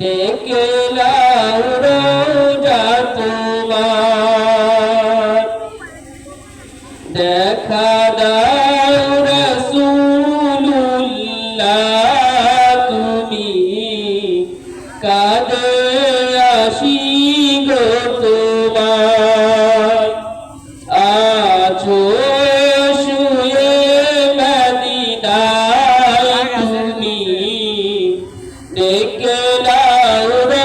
ডেকে রোজা তোমার। দেখা দাও রসুল্লাহ তুমি কাদে আসি গো তোমার। আছো শুয়ে মদিনায়। ذكر